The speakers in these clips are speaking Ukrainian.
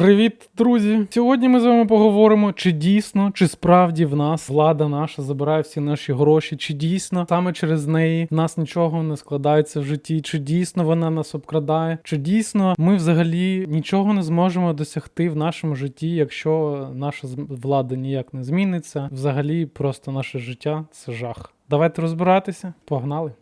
Привіт, друзі! Сьогодні ми з вами поговоримо, чи дійсно, чи справді в нас влада наша забирає всі наші гроші, чи дійсно саме через неї в нас нічого не складається в житті, чи дійсно вона нас обкрадає, чи дійсно ми взагалі нічого не зможемо досягти в нашому житті, якщо наша влада ніяк не зміниться. Взагалі, просто наше життя це жах. Давайте розбиратися. Погнали.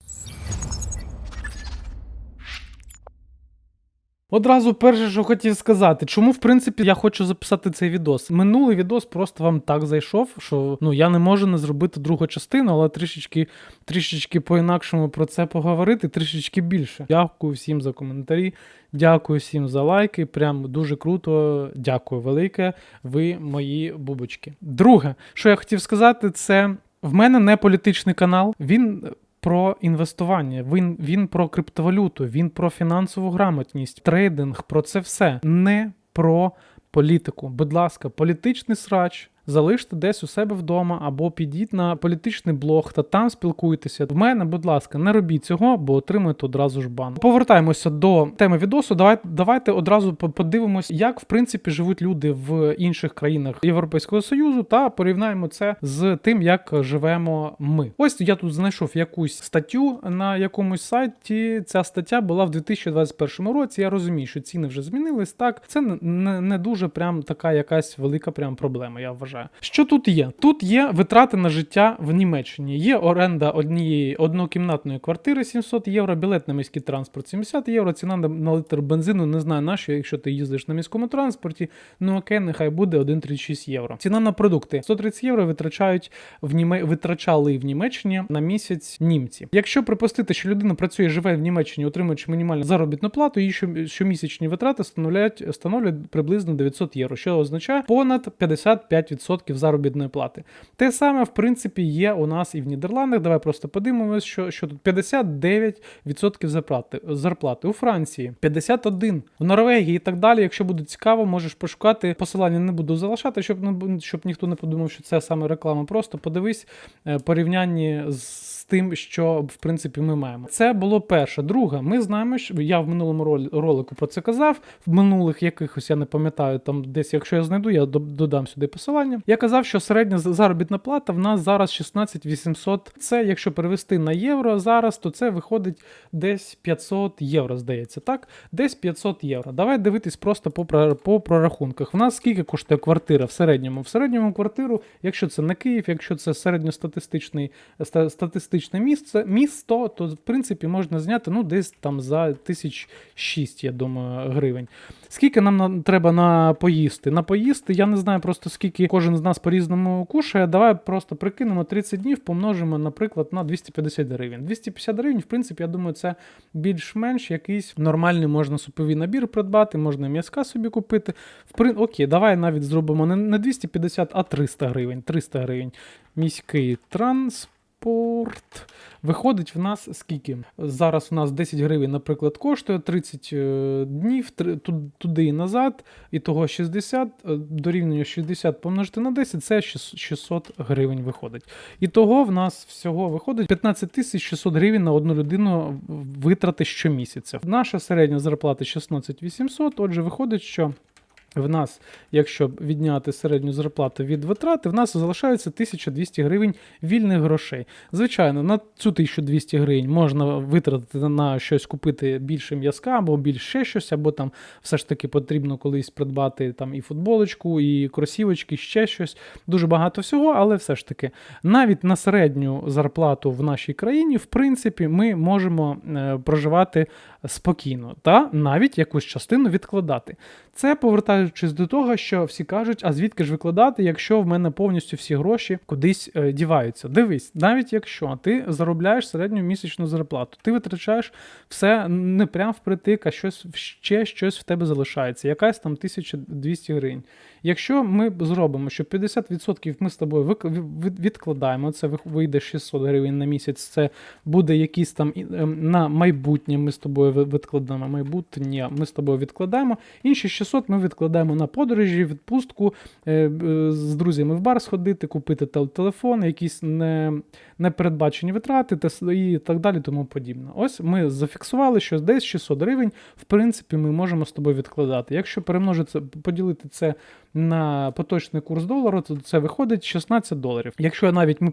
Одразу перше, що хотів сказати, чому в принципі я хочу записати цей відос. Минулий відос просто вам так зайшов, що ну я не можу не зробити другу частину, але трішечки, трішечки по-інакшому про це поговорити, трішечки більше. Дякую всім за коментарі, дякую всім за лайки. Прям дуже круто. Дякую велике. Ви мої бубочки. Друге, що я хотів сказати, це в мене не політичний канал. Він про інвестування, він, він про криптовалюту, він про фінансову грамотність, трейдинг, про це все. Не про політику. Будь ласка, політичний срач. Залиште десь у себе вдома або підіть на політичний блог та там спілкуйтеся. В мене, будь ласка, не робіть цього, бо отримуєте одразу ж бан. Повертаємося до теми відосу. Давайте, давайте одразу по- подивимось, як в принципі живуть люди в інших країнах Європейського Союзу, та порівняємо це з тим, як живемо ми. Ось я тут знайшов якусь статтю на якомусь сайті. Ця стаття була в 2021 році. Я розумію, що ціни вже змінились. Так, це не, не дуже прям така якась велика прям проблема. Я вважаю. Що тут є? Тут є витрати на життя в Німеччині. Є оренда однієї однокімнатної квартири 700 євро, білет на міський транспорт 70 євро. Ціна на, на літр бензину не знаю на що, якщо ти їздиш на міському транспорті. Ну окей, нехай буде 1,36 євро. Ціна на продукти 130 євро витрачають в Німе... витрачали в Німеччині на місяць німці. Якщо припустити, що людина працює, живе в Німеччині, отримуючи мінімальну заробітну плату, її щомісячні витрати становлять становлять приблизно 900 євро, що означає понад 55% заробітної плати. Те саме, в принципі, є у нас і в Нідерландах. Давай просто подивимось, що, що тут 59% зарплати, зарплати. У Франції 51%, в Норвегії і так далі. Якщо буде цікаво, можеш пошукати. Посилання не буду залишати, щоб щоб ніхто не подумав, що це саме реклама. Просто подивись порівнянні порівнянні з тим, що в принципі ми маємо. Це було перше. Друге, ми знаємо, що я в минулому ролику про це казав. В минулих якихось я не пам'ятаю, там десь, якщо я знайду, я додам сюди посилання. Я казав, що середня заробітна плата в нас зараз 16 800. Це якщо перевести на євро зараз, то це виходить десь 500 євро, здається, так? Десь 500 євро. Давай дивитись просто по, по прорахунках. В нас скільки коштує квартира в середньому? В середньому квартиру, якщо це не Київ, якщо це середньостатистичний ста- статистичне місце, місто, то в принципі можна зняти ну десь там за тисяч шість, я думаю, гривень. Скільки нам на, треба на поїсти? На поїсти, я не знаю просто скільки кожен з нас по-різному кушає. Давай просто прикинемо 30 днів, помножимо, наприклад, на 250 гривень. 250 гривень, в принципі, я думаю, це більш-менш якийсь нормальний можна суповий набір придбати, можна м'язка собі купити. В. Окей, давай навіть зробимо не 250, а 300 гривень. 300 гривень. Міський транспорт. Виходить в нас скільки? Зараз у нас 10 гривень, наприклад, коштує 30 е, днів туди і назад, і того 60 е, дорівнює 60 помножити на 10, це 600 600 гривень виходить. І того в нас всього виходить 15 тисяч 600 гривень на одну людину витрати щомісяця. Наша середня зарплата 16 800, отже, виходить, що в нас, якщо відняти середню зарплату від витрати, в нас залишається 1200 гривень вільних грошей. Звичайно, на цю 1200 гривень можна витратити на щось купити більше м'язка, або більше ще щось, або там все ж таки потрібно колись придбати там і футболочку, і кросівочки, ще щось. Дуже багато всього, але все ж таки, навіть на середню зарплату в нашій країні, в принципі, ми можемо е, проживати спокійно та навіть якусь частину відкладати. Це повертаючись до того, що всі кажуть, а звідки ж викладати, якщо в мене повністю всі гроші кудись е, діваються. Дивись, навіть якщо ти заробляєш середню місячну зарплату, ти витрачаєш все не прям впритик, а щось ще щось в тебе залишається, якась там 1200 гривень. Якщо ми зробимо, що 50% ми з тобою відкладаємо, це вийде 600 гривень на місяць, це буде якийсь там ем, на майбутнє ми з тобою відкладемо. Майбутнє ні, ми з тобою відкладаємо. Інші 600 ми відкладаємо на подорожі, відпустку, е, е, з друзями в бар сходити, купити тел- телефон, якісь не, непередбачені витрати і так далі, тому подібне. Ось ми зафіксували, що десь 600 гривень, в принципі, ми можемо з тобою відкладати. Якщо перемножити, поділити це на поточний курс долару, то це виходить 16 доларів. Якщо навіть ми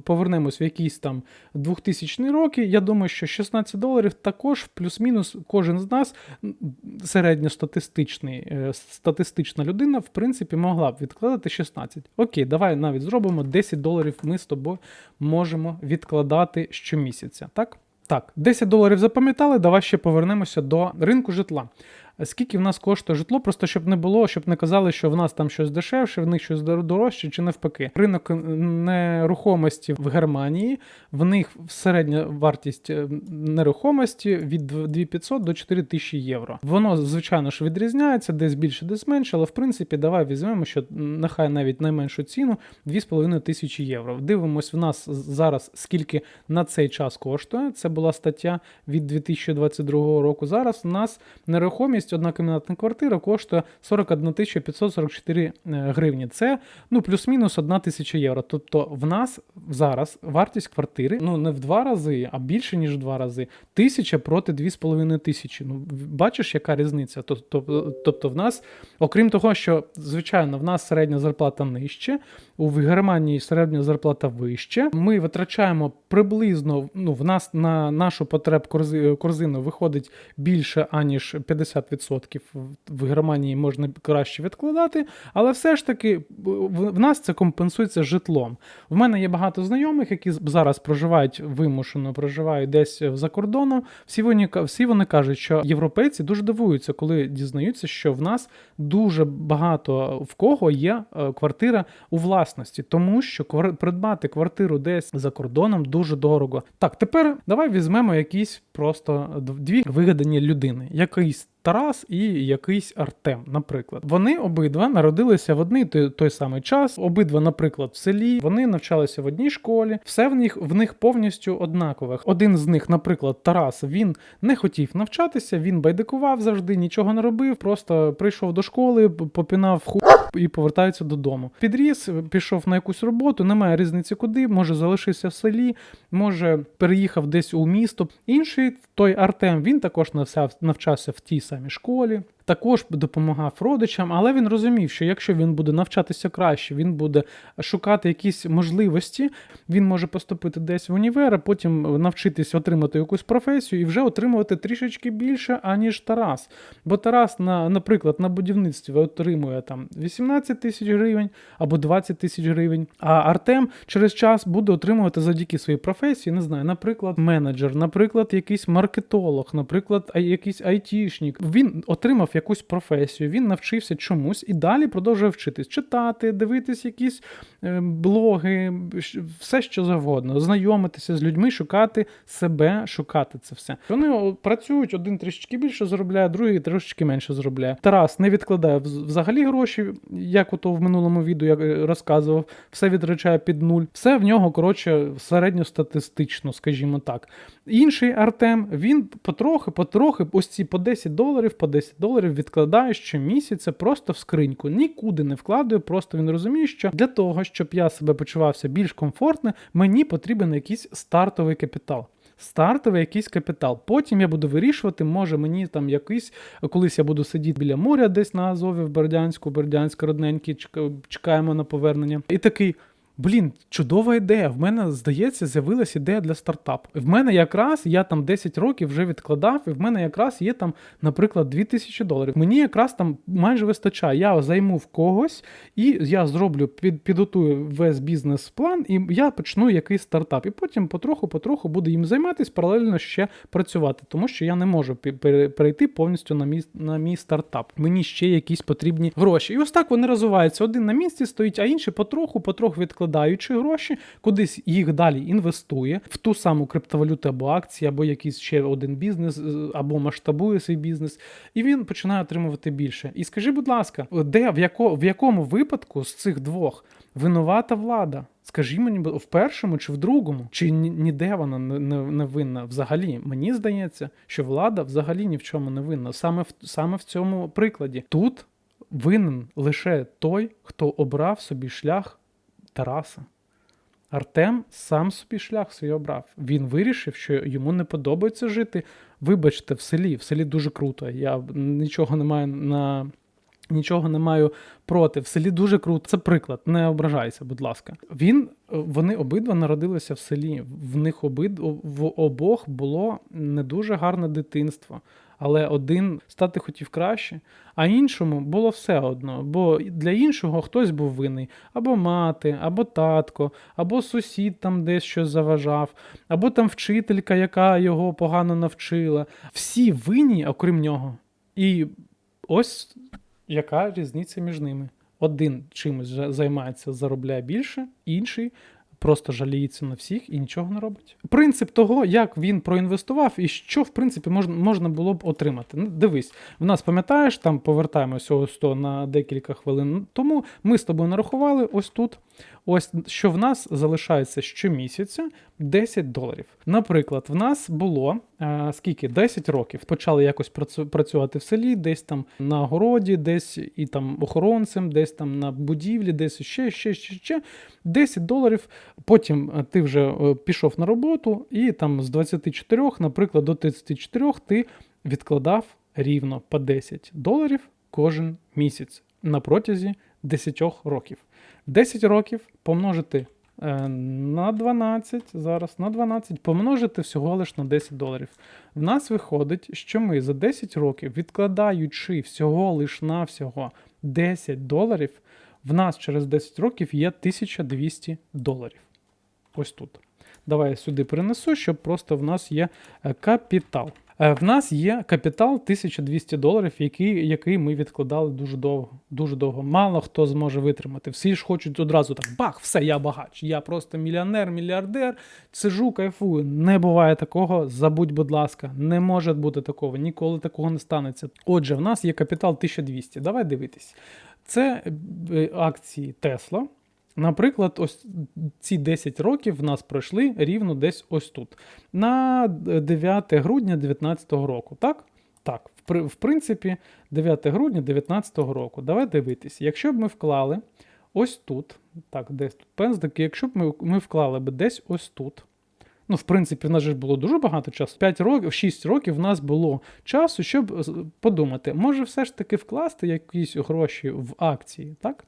повернемось в якісь там 2000 роки, я думаю, що 16 доларів також плюс-мінус кожен з нас середньостатистичний, е, статистична людина, в принципі, могла б відкладати 16. Окей, давай навіть зробимо 10 доларів. Ми з тобою можемо відкладати щомісяця. Так? Так, 10 доларів запам'ятали. Давай ще повернемося до ринку житла. Скільки в нас коштує житло, просто щоб не було, щоб не казали, що в нас там щось дешевше, в них щось дор- дорожче чи навпаки. Ринок нерухомості в Германії, в них середня вартість е, нерухомості від 2500 до 4000 євро. Воно, звичайно ж, відрізняється, десь більше, десь менше, але в принципі, давай візьмемо, що нехай навіть найменшу ціну 2,5 тисячі євро. Дивимось в нас зараз, скільки на цей час коштує. Це була стаття від 2022 року. Зараз у нас нерухомість, одна кімнатна квартира коштує 41 544 е, гривні. Це ну плюс-мінус 1 тисяча євро. Тобто в нас зараз вартість квартири ну не в два рази, а більше ніж в два рази. Тисяча проти 2,5 тисячі. Ну бачиш, яка різниця? Тобто, тобто в нас, окрім того, що звичайно в нас середня зарплата нижче, у Германії середня зарплата вище. Ми витрачаємо приблизно ну в нас на нашу потреб корзи- корзину виходить більше аніж 50%. В Германії можна краще відкладати, але все ж таки в нас це компенсується житлом. В мене є багато знайомих, які зараз проживають вимушено, проживають десь за кордоном. Всі вони, всі вони кажуть, що європейці дуже дивуються, коли дізнаються, що в нас дуже багато в кого є е, квартира у власності, тому що придбати квартиру десь за кордоном дуже дорого. Так, тепер давай візьмемо якісь просто дві вигадані людини. Якийсь Тарас і якийсь Артем, наприклад. Вони обидва народилися в одний той, той самий час. Обидва, наприклад, в селі. Вони навчалися в одній школі. Все в них в них повністю однакове. Один з них, наприклад, Тарас, він не хотів навчатися, він байдикував завжди, нічого не робив. Просто прийшов до школи, попінав ху і повертається додому. Підріс, пішов на якусь роботу, немає різниці куди, може залишився в селі, може переїхав десь у місто. Інший той Артем, він також навчався в тій самій школі. Також допомагав родичам, але він розумів, що якщо він буде навчатися краще, він буде шукати якісь можливості, він може поступити десь в універ, а потім навчитись отримати якусь професію і вже отримувати трішечки більше, аніж Тарас. Бо Тарас, на, наприклад, на будівництві отримує там 18 тисяч гривень або 20 тисяч гривень. А Артем через час буде отримувати завдяки своїй професії, не знаю, наприклад, менеджер, наприклад, якийсь маркетолог, наприклад, якийсь айтішник. Він отримав якусь професію, він навчився чомусь і далі продовжує вчитись, читати, дивитись якісь е, блоги, все що завгодно, знайомитися з людьми, шукати себе, шукати це все. Вони працюють, один трішечки більше заробляє, другий трошечки менше заробляє. Тарас не відкладає взагалі гроші, як ото в минулому відео я е, розказував, все відрачає під нуль. Все в нього, коротше, середньостатистично, скажімо так. Інший Артем, він потрохи, потрохи, ось ці по 10 доларів, по 10 доларів відкладає щомісяця просто в скриньку. Нікуди не вкладує, просто він розуміє, що для того, щоб я себе почувався більш комфортно, мені потрібен якийсь стартовий капітал. Стартовий якийсь капітал. Потім я буду вирішувати, може мені там якийсь, колись я буду сидіти біля моря десь на Азові в Бердянську, Бердянськ родненький, чекаємо на повернення. І такий. Блін, чудова ідея. В мене, здається, з'явилась ідея для стартапу. В мене якраз я там 10 років вже відкладав, і в мене якраз є там, наприклад, 2000 доларів. Мені якраз там майже вистачає. Я займу в когось, і я зроблю, під, підготую весь бізнес-план, і я почну якийсь стартап. І потім потроху-потроху буду їм займатися, паралельно ще працювати, тому що я не можу перейти повністю на мій, на мій стартап. Мені ще якісь потрібні гроші. І ось так вони розвиваються. Один на місці стоїть, а інший потроху-потроху відкладає відкладаючи гроші, кудись їх далі інвестує в ту саму криптовалюту або акції, або якийсь ще один бізнес, е, або масштабує свій бізнес, і він починає отримувати більше. І скажи, будь ласка, де в, яко, в якому випадку з цих двох винувата влада? Скажи мені, в першому чи в другому, чи ніде вона не винна взагалі? Мені здається, що влада взагалі ні в чому не винна. Саме в саме в цьому прикладі. Тут винен лише той, хто обрав собі шлях Тараса. Артем сам собі шлях свій обрав. Він вирішив, що йому не подобається жити. Вибачте, в селі. В селі дуже круто. Я нічого не маю на. Нічого не маю проти. В селі дуже круто. Це приклад. Не ображайся, будь ласка. Він, вони обидва народилися в селі. В них обид, в обох було не дуже гарне дитинство. Але один стати хотів краще, а іншому було все одно. Бо для іншого хтось був винний або мати, або татко, або сусід там десь щось заважав, або там вчителька, яка його погано навчила. Всі винні, окрім нього. І ось яка різниця між ними. Один чимось займається, заробляє більше, інший просто жаліється на всіх і нічого не робить. Принцип того, як він проінвестував і що, в принципі, можна, було б отримати. Ну, дивись, в нас пам'ятаєш, там повертаємося ось то на декілька хвилин. Тому ми з тобою нарахували ось тут. Ось що в нас залишається щомісяця 10 доларів. Наприклад, в нас було е, скільки 10 років. Почали якось працю- працювати в селі, десь там на городі, десь і там охоронцем, десь там на будівлі, десь ще, ще, ще, ще. 10 доларів. Потім е, ти вже е, пішов на роботу, і там з 24, наприклад, до 34 ти відкладав рівно по 10 доларів кожен місяць на протязі 10 років. 10 років помножити е, на 12, зараз на 12, помножити всього лиш на 10 доларів. В нас виходить, що ми за 10 років, відкладаючи всього лиш на всього 10 доларів, в нас через 10 років є 1200 доларів. Ось тут. Давай я сюди перенесу, щоб просто в нас є е, капітал. Е, В нас є капітал 1200 доларів, який, який ми відкладали дуже довго. Дуже довго. Мало хто зможе витримати. Всі ж хочуть одразу так: бах, все, я багач. Я просто мільйонер, мільярдер. Сижу, кайфую. Не буває такого. Забудь, будь ласка, не може бути такого. Ніколи такого не станеться. Отже, в нас є капітал 1200. Давай дивитись. Це е, акції Тесла. Наприклад, ось ці 10 років в нас пройшли рівно десь ось тут. На 9 грудня 2019 року, так? Так, в, принципі, 9 грудня 2019 року. Давай дивитись. Якщо б ми вклали ось тут, так, десь тут пензлики, якщо б ми, ми вклали б десь ось тут. Ну, в принципі, в нас же було дуже багато часу. 5 років, 6 років в нас було часу, щоб подумати, може все ж таки вкласти якісь гроші в акції, так?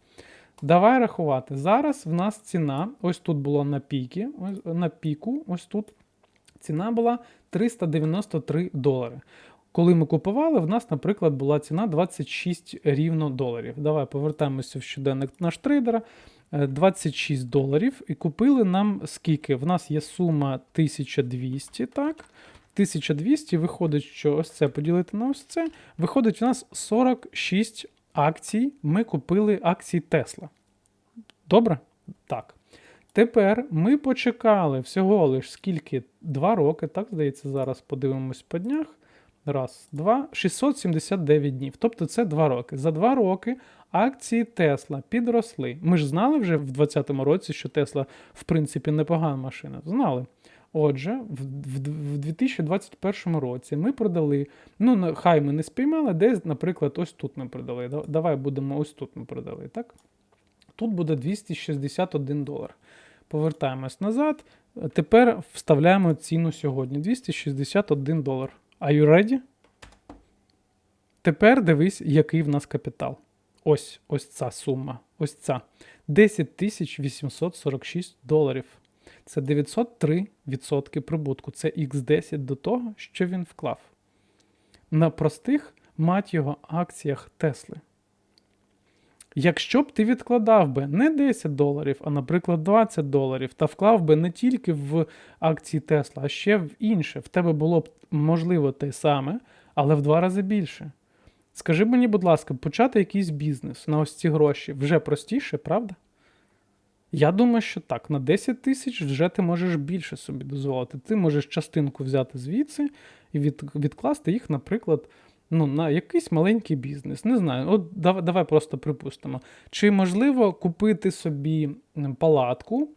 Давай рахувати. Зараз в нас ціна, ось тут було на піки, ось, на піку, ось тут. Ціна була 393 долари. Коли ми купували, в нас, наприклад, була ціна 26 рівно доларів. Давай повертаємося в щоденник наш трейдера. Е, 26 доларів. І купили нам скільки? В нас є сума 1200, так? 1200 виходить, що ось це поділити на ось це. Виходить, у нас 46 акцій. Ми купили акції Тесла. Добре? Так. Тепер ми почекали всього лиш скільки? Два роки, так здається, зараз подивимось по днях. Раз, два, 679 днів. Тобто це два роки. За два роки акції Тесла підросли. Ми ж знали вже в 2020 році, що Тесла, в принципі, непогана машина. Знали. Отже, в, в, в 2021 році ми продали. Ну, хай ми не спіймали, десь, наприклад, ось тут ми продали. Давай будемо ось тут ми продали, так? Тут буде 261 долар. Повертаємось назад. Тепер вставляємо ціну сьогодні. 261 долар. Are you ready? Tепер дивись, який в нас капітал. Ось ось ця сума. Ось ця. 10 846 доларів. Це 903% прибутку. Це x10 до того, що він вклав. На простих, мать його, акціях Тесли. Якщо б ти відкладав би не 10 доларів, а, наприклад, 20 доларів, та вклав би не тільки в акції Тесла, а ще в інше, в тебе було б можливо те саме, але в два рази більше. Скажи мені, будь ласка, почати якийсь бізнес на ось ці гроші вже простіше, правда? Я думаю, що так, на 10 тисяч вже ти можеш більше собі дозволити. Ти можеш частинку взяти звідси і від, відкласти їх, наприклад, ну, на якийсь маленький бізнес. Не знаю. От давай, давай просто припустимо. Чи можливо купити собі палатку,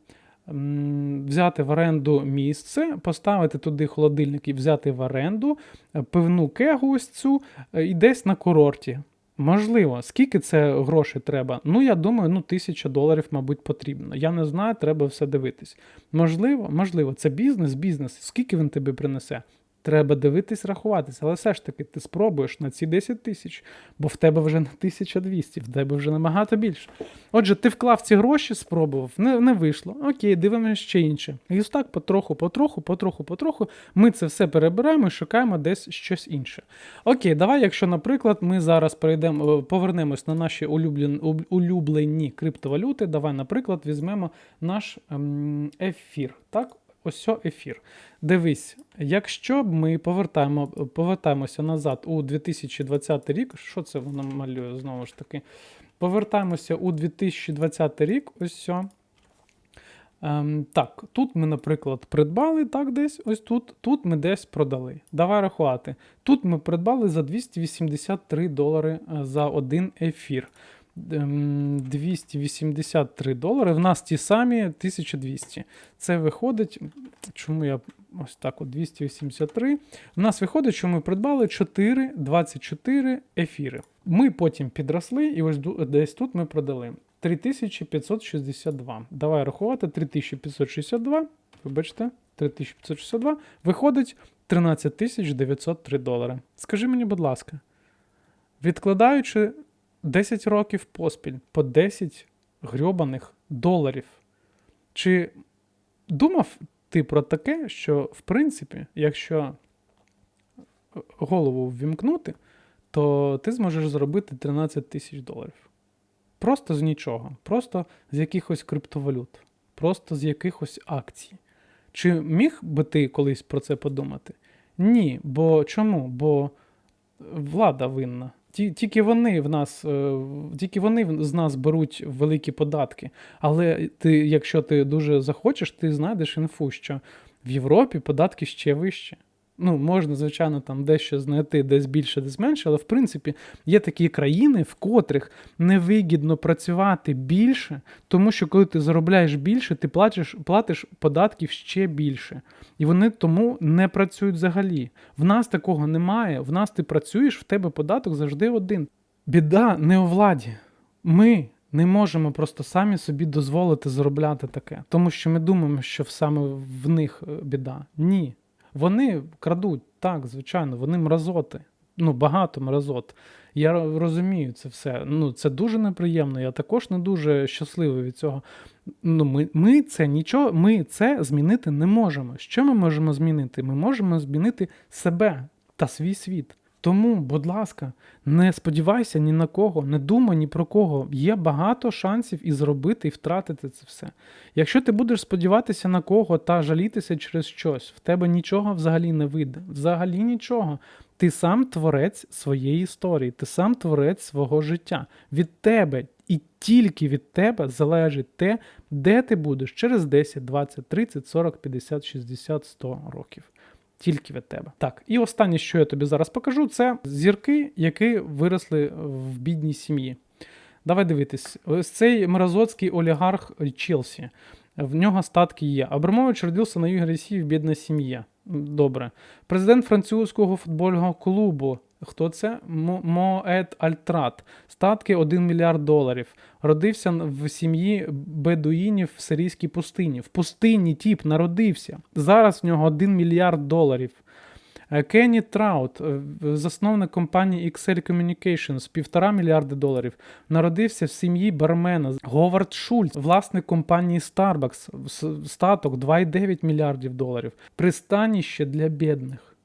взяти в оренду місце, поставити туди холодильник і взяти в оренду е, пивну кегу ось цю е, і десь на курорті. Можливо, скільки це грошей треба? Ну, я думаю, ну, тисяча доларів, мабуть, потрібно. Я не знаю, треба все дивитись. Можливо, можливо, це бізнес, бізнес. Скільки він тобі принесе? Треба дивитись, рахуватись, але все ж таки ти спробуєш на ці 10 тисяч, бо в тебе вже на 1200, в тебе вже набагато більше. Отже, ти вклав ці гроші, спробував, не, не вийшло. Окей, дивимося ще інше. І ось так потроху, потроху, потроху, потроху. Ми це все перебираємо і шукаємо десь щось інше. Окей, давай, якщо, наприклад, ми зараз перейдемо, е, повернемось на наші улюблені, улюблені криптовалюти. Давай, наприклад, візьмемо наш ем, ефір. Так, ось ефір. Дивись, якщо б ми повертаємо, повертаємося назад у 2020 рік, що це воно малює знову ж таки? Повертаємося у 2020 рік, ось все. Ем, так, тут ми, наприклад, придбали так десь, ось тут, тут ми десь продали. Давай рахувати. Тут ми придбали за 283 долари е, за один ефір. Ем, 283 долари. В нас ті самі 1200. Це виходить. Чому я ось так от 283. В нас виходить, що ми придбали 4, 24 ефіри. Ми потім підросли, і ось десь тут ми продали 3562. Давай рахувати 3562. Вибачте, 3562. Виходить 13903 долари. Скажи мені, будь ласка, відкладаючи 10 років поспіль по 10 грьобаних доларів, чи думав ти про таке, що в принципі, якщо голову ввімкнути, то ти зможеш зробити 13 тисяч доларів. Просто з нічого, просто з якихось криптовалют, просто з якихось акцій. Чи міг би ти колись про це подумати? Ні. Бо чому? Бо влада винна. Ті- Тільки вони в нас, е, тільки вони з нас беруть великі податки. Але ти, якщо ти дуже захочеш, ти знайдеш інфу, що в Європі податки ще вищі. Ну, можна, звичайно, там дещо знайти, десь більше, десь менше, але в принципі є такі країни, в котрих невигідно працювати більше, тому що коли ти заробляєш більше, ти платиш, платиш податків ще більше. І вони тому не працюють взагалі. В нас такого немає. В нас ти працюєш, в тебе податок завжди один. Біда не у владі. Ми не можемо просто самі собі дозволити заробляти таке, тому що ми думаємо, що саме в них е, біда. Ні. Вони крадуть, так, звичайно, вони мразоти. Ну, багато мразот. Я розумію це все. Ну, це дуже неприємно. Я також не дуже щасливий від цього. Ну, ми, ми це нічого, ми це змінити не можемо. Що ми можемо змінити? Ми можемо змінити себе та свій світ. Тому, будь ласка, не сподівайся ні на кого, не думай ні про кого. Є багато шансів і зробити, і втратити це все. Якщо ти будеш сподіватися на кого та жалітися через щось, в тебе нічого взагалі не вийде. Взагалі нічого. Ти сам творець своєї історії, ти сам творець свого життя. Від тебе і тільки від тебе залежить те, де ти будеш через 10, 20, 30, 40, 50, 60, 100 років. Тільки від тебе. Так, і останнє, що я тобі зараз покажу, це зірки, які виросли в бідній сім'ї. Давай дивитись. Ось цей мразоцький олігарх Челсі. В нього статки є. Абрамович родився на югі Росії в бідній сім'ї. Добре. Президент французького футбольного клубу. Хто це? Моет Альтрат. Статки 1 мільярд доларів. Родився в сім'ї бедуїнів в сирійській пустині. В пустині тіп народився. Зараз в нього 1 мільярд доларів. Е, Кенні Траут, е, засновник компанії XL Communications, півтора мільярди доларів, народився в сім'ї бармена. Говард Шульц, власник компанії Starbucks, статок 2,9 мільярдів доларів. Пристанище для бідних.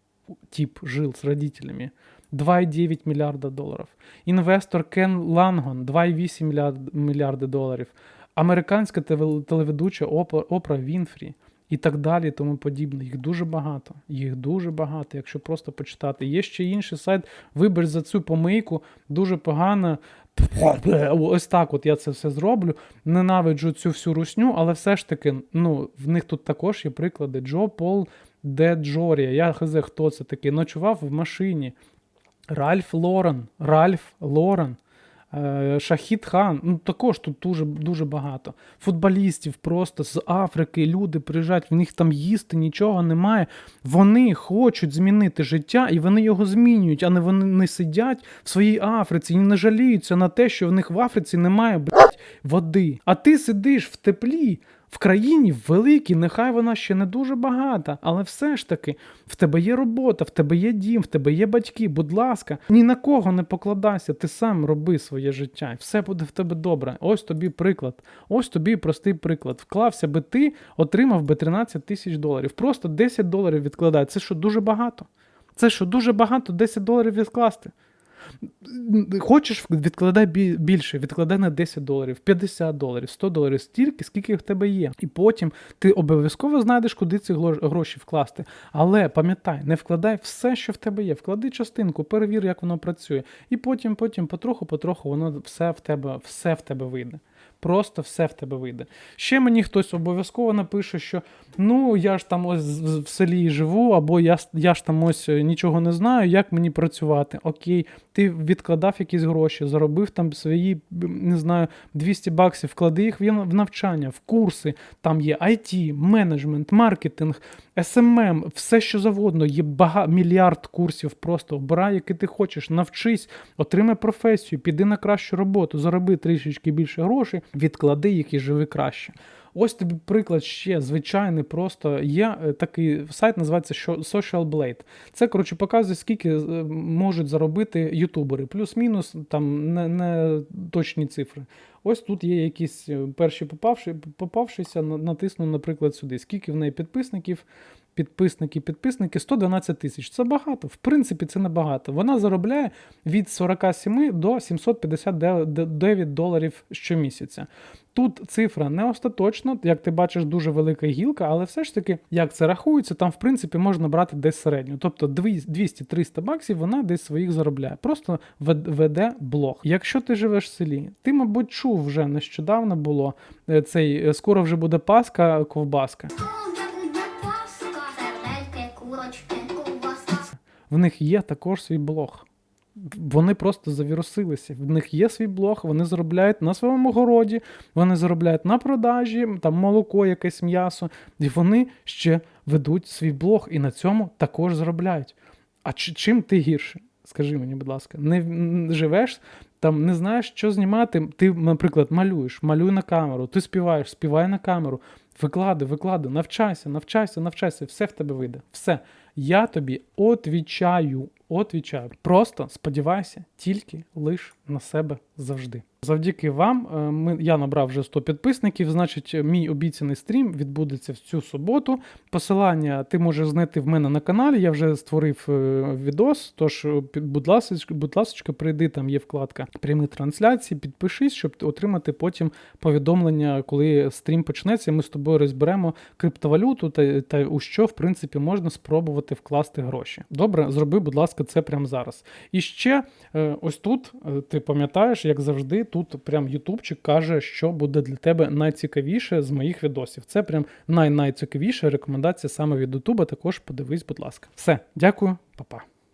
Тип жил з родителями. 2,9 мільярда доларів. Інвестор Кен Лангон 2,8 мільярд, мільярди доларів. Американська телеведуча Опра, Вінфрі і так далі, тому подібне. Їх дуже багато. Їх дуже багато, якщо просто почитати. Є ще інший сайт. Вибач за цю помийку. Дуже погано. Ось так от я це все зроблю. Ненавиджу цю всю русню, але все ж таки, ну, в них тут також є приклади. Джо Пол Де Джорія. Я хз, хто це такий. Ночував в машині. Ральф Лорен. Ральф Лорен. Е, Шахід Хан, ну також тут дуже дуже багато. Футболістів просто з Африки, люди приїжджають, в них там їсти нічого немає. Вони хочуть змінити життя, і вони його змінюють, а не вони не сидять в своїй Африці і не жаліються на те, що в них в Африці немає води. А ти сидиш в теплі. В країні великій, нехай вона ще не дуже багата, але все ж таки в тебе є робота, в тебе є дім, в тебе є батьки. Будь ласка, ні на кого не покладайся, ти сам роби своє життя, і все буде в тебе добре. Ось тобі приклад. Ось тобі простий приклад. Вклався би ти, отримав би 13 тисяч доларів. Просто 10 доларів відкладай. Це що дуже багато. Це що дуже багато 10 доларів відкласти. Хочеш, відкладай бі- більше, відкладай на 10 доларів, 50 доларів, 100 доларів, стільки, скільки в тебе є. І потім ти обов'язково знайдеш, куди ці гроші вкласти. Але пам'ятай, не вкладай все, що в тебе є. Вклади частинку, перевір, як воно працює. І потім, потім, потроху, потроху, воно все в тебе, все в тебе вийде. Просто все в тебе вийде. Ще мені хтось обов'язково напише, що ну я ж там ось в селі живу, або я, я ж там ось е, нічого не знаю, як мені працювати. Окей, ти відкладав якісь гроші, заробив там свої, не знаю, 200 баксів, вклади їх в навчання, в курси. Там є IT, менеджмент, маркетинг, SMM, все що завгодно. Є бага, мільярд курсів. Просто обирай, який ти хочеш, навчись, отримай професію, піди на кращу роботу, зароби трішечки більше грошей, відклади їх і живи краще. Ось тобі приклад ще звичайний, просто є е, такий сайт, називається Social Blade. Це коротше показує, скільки е, можуть заробити ютубери. Плюс-мінус, там не, не точні цифри. Ось тут є якісь е, перші попавши, попавшися, на- натисну, наприклад, сюди. Скільки в неї підписників? Підписники, підписники 112 тисяч. Це багато. В принципі, це небагато. Вона заробляє від 47 до 759 доларів щомісяця. Тут цифра не остаточна, як ти бачиш, дуже велика гілка, але все ж таки, як це рахується, там в принципі можна брати десь середню. Тобто 200-300 баксів вона десь своїх заробляє. Просто вед- веде блог. Якщо ти живеш в селі, ти, мабуть, чув вже нещодавно було е, цей е, скоро вже буде паска, ковбаска. В них є також свій блог. Вони просто завірусилися. В них є свій блог, вони заробляють на своєму городі, вони заробляють на продажі, там молоко, якесь м'ясо, і вони ще ведуть свій блог і на цьому також заробляють. А чи- чим ти гірше? Скажи мені, будь ласка, не живеш, там не знаєш, що знімати. Ти, наприклад, малюєш, малюй на камеру, ти співаєш, співай на камеру. Виклади, виклади, навчайся, навчайся, навчайся, все в тебе вийде. Все. Я тобі отвічаю, отвічаю. Просто сподівайся тільки лиш на себе завжди. Завдяки вам е, ми, я набрав вже 100 підписників. Значить, е, мій обіцяний стрім відбудеться в цю суботу. Посилання ти можеш знайти в мене на каналі. Я вже створив е, відос. Тож, будь ласка, будь ласка, прийди, там є вкладка прямі трансляції, підпишись, щоб отримати потім повідомлення, коли стрім почнеться. Ми з тобою розберемо криптовалюту та, та у що в принципі можна спробувати вкласти гроші. Добре, зроби, будь ласка, це прямо зараз. І ще е, ось тут е, ти пам'ятаєш, як завжди, тут прям ютубчик каже, що буде для тебе найцікавіше з моїх відосів. Це прям най-найцікавіша рекомендація саме від Ютуба. Також подивись, будь ласка. Все, дякую, па-па.